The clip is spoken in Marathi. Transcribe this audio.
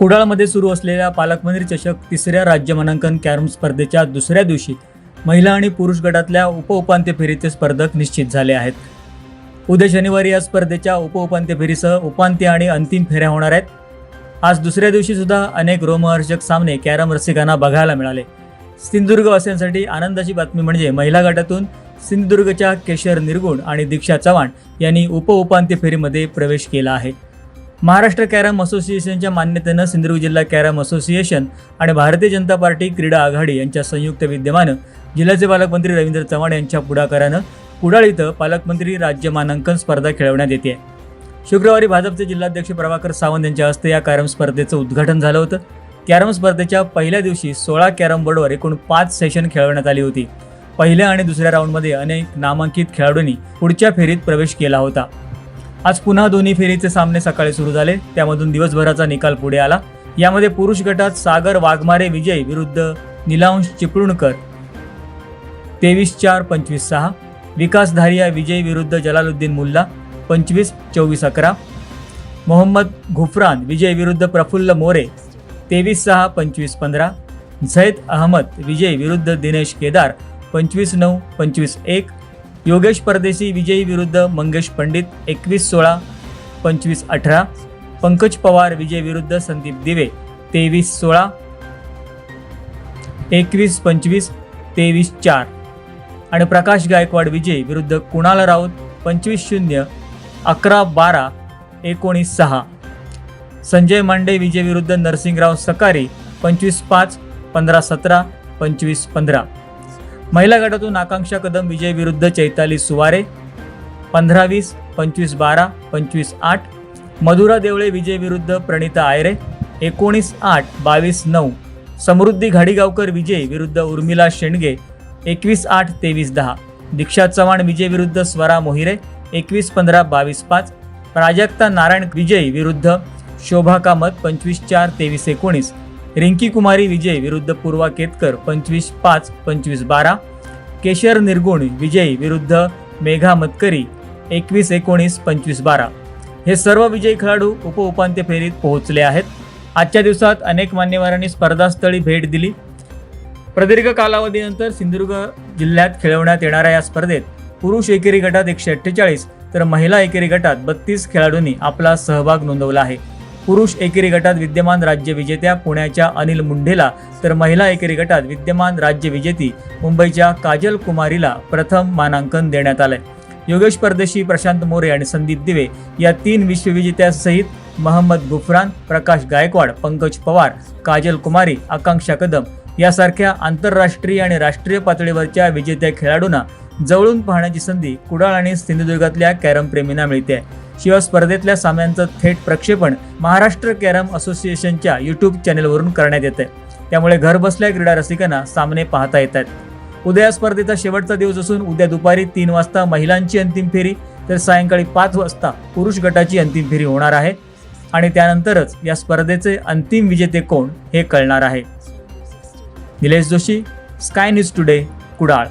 कुडाळमध्ये सुरू असलेल्या पालकमंत्री चषक तिसऱ्या राज्य मानांकन कॅरम स्पर्धेच्या दुसऱ्या दिवशी महिला आणि पुरुष गटातल्या उपउपांत्य फेरीचे स्पर्धक निश्चित झाले आहेत. उद्या शनिवारी या स्पर्धेच्या उपउपांत्य फेरीसह उपांत्य आणि अंतिम फेऱ्या होणार आहेत. आज दुसऱ्या दिवशी सुद्धा अनेक रोमहर्षक सामने कॅरम रसिकांना बघायला मिळाले. सिंधुदुर्गवासियांसाठी आनंदाची बातमी म्हणजे महिला गटातून सिंधुदुर्गच्या केशर निर्गुण आणि दीक्षा चव्हाण यांनी उपउपांत्य फेरीमध्ये प्रवेश केला आहे. महाराष्ट्र कॅरम असोसिएशनच्या मान्यतेनं सिंधुदुर्ग जिल्हा कॅरम असोसिएशन आणि भारतीय जनता पार्टी क्रीडा आघाडी यांच्या संयुक्त विद्यमानं जिल्ह्याचे पालकमंत्री रवींद्र चव्हाण यांच्या पुढाकारानं कुडाळ इथं पालकमंत्री राज्य मानांकन स्पर्धा खेळवण्यात येते. शुक्रवारी भाजपचे जिल्हाध्यक्ष प्रभाकर सावंत यांच्या हस्ते या कॅरम स्पर्धेचं उद्घाटन झालं होतं. कॅरम स्पर्धेच्या पहिल्या दिवशी सोळा कॅरम बोर्डवर एकूण पाच सेशन खेळवण्यात आली होती. पहिल्या आणि दुसऱ्या राऊंडमध्ये अनेक नामांकित खेळाडूंनी पुढच्या फेरीत प्रवेश केला होता. आज पुन्हा दोन्ही फेरीचे सामने सकाळी सुरू झाले. त्यामधून दिवसभराचा निकाल पुढे आला. यामध्ये पुरुष गटात सागर वाघमारे विजय विरुद्ध निलांश चिपळूणकर तेवीस चार पंचवीस सहा. विकास धारिया विजय विरुद्ध जलालुद्दीन मुल्ला पंचवीस चोवीस अकरा. मोहम्मद घुफरान विजय विरुद्ध प्रफुल्ल मोरे तेवीस सहा पंचवीस पंधरा. झैद अहमद विजय विरुद्ध दिनेश केदार पंचवीस नऊ पंचवीस एक. योगेश परदेशी विजयी विरुद्ध मंगेश पंडित एकवीस सोळा पंचवीस अठरा. पंकज पवार विजय विरुद्ध संदीप दिवे तेवीस सोळा एकवीस पंचवीस तेवीस चार. आणि प्रकाश गायकवाड विजय विरुद्ध कुणाल राऊत पंचवीस शून्य अकरा बारा एकोणीस सहा. संजय मांडे विजय विरुद्ध नरसिंगराव सकारी पंचवीस पाच पंधरा सतरा पंचवीस पंधरा. महिला गटातून आकांक्षा कदम विजय विरुद्ध चैताली सुवारे पंधरा वीस पंचवीस बारा पंचवीस आठ मधुरा देवळे विजय विरुद्ध प्रणिता आयरे एकोणीस आठ बावीस नऊ समृद्धी घाडीगावकर विजय विरुद्ध उर्मिला शेंडगे एकवीस आठ तेवीस दहा दीक्षा चव्हाण विजय विरुद्ध स्वरा मोहिरे एकवीस पंधरा बावीस पाच प्राजक्ता नारायण विजय विरुद्ध शोभा कामत पंचवीस चार तेवीस एकोणीस रिंकी कुमारी विजय विरुद्ध पूर्वा केतकर पंचवीस पाच पंचवीस बारा. केशर निर्गुण विजयी विरुद्ध मेघा मतकरी एकवीस एकोणीस पंचवीस बारा. हे सर्व विजयी खेळाडू उपउपांत्य फेरीत पोहोचले आहेत. आजच्या दिवसात अनेक मान्यवरांनी स्पर्धास्थळी भेट दिली. प्रदीर्घ कालावधीनंतर सिंधुदुर्ग जिल्ह्यात खेळवण्यात येणाऱ्या या स्पर्धेत पुरुष एकेरी गटात एकशे अठ्ठेचाळीस तर महिला एकेरी गटात बत्तीस खेळाडूंनी आपला सहभाग नोंदवला आहे. पुरुष एकेरी गटात विद्यमान राज्य विजेत्या पुण्याच्या अनिल मुंढेला तर महिला एकेरी गटात विद्यमान राज्य विजेती मुंबईच्या काजल कुमारीला प्रथम मानांकन देण्यात आलंय. योगेश परदेशी प्रशांत मोरे आणि संदीप दिवे या तीन विश्वविजेत्यासहित महम्मद गुफरान प्रकाश गायकवाड पंकज पवार काजल कुमारी आकांक्षा कदम यासारख्या आंतरराष्ट्रीय आणि राष्ट्रीय पातळीवरच्या विजेत्या खेळाडूंना जवळून पाहण्याची संधी कुडाळ आणि सिंधुदुर्गातल्या कॅरम प्रेमींना मिळते शिवाय स्पर्धेतल्या सामन्यांचं थेट प्रक्षेपण महाराष्ट्र कॅरम असोसिएशनच्या यूट्यूब चॅनेलवरून करण्यात येते त्यामुळे घरबसल्या क्रीडा रसिकांना सामने पाहता येतात उद्या स्पर्धेचा शेवटचा दिवस असून उद्या दुपारी तीन वाजता महिलांची अंतिम फेरी तर सायंकाळी पाच वाजता पुरुष गटाची अंतिम फेरी होणार आहे. आणि त्यानंतरच या स्पर्धेचे अंतिम विजेते कोण हे कळणार आहे. Nilesh Joshi Sky News today Kudal.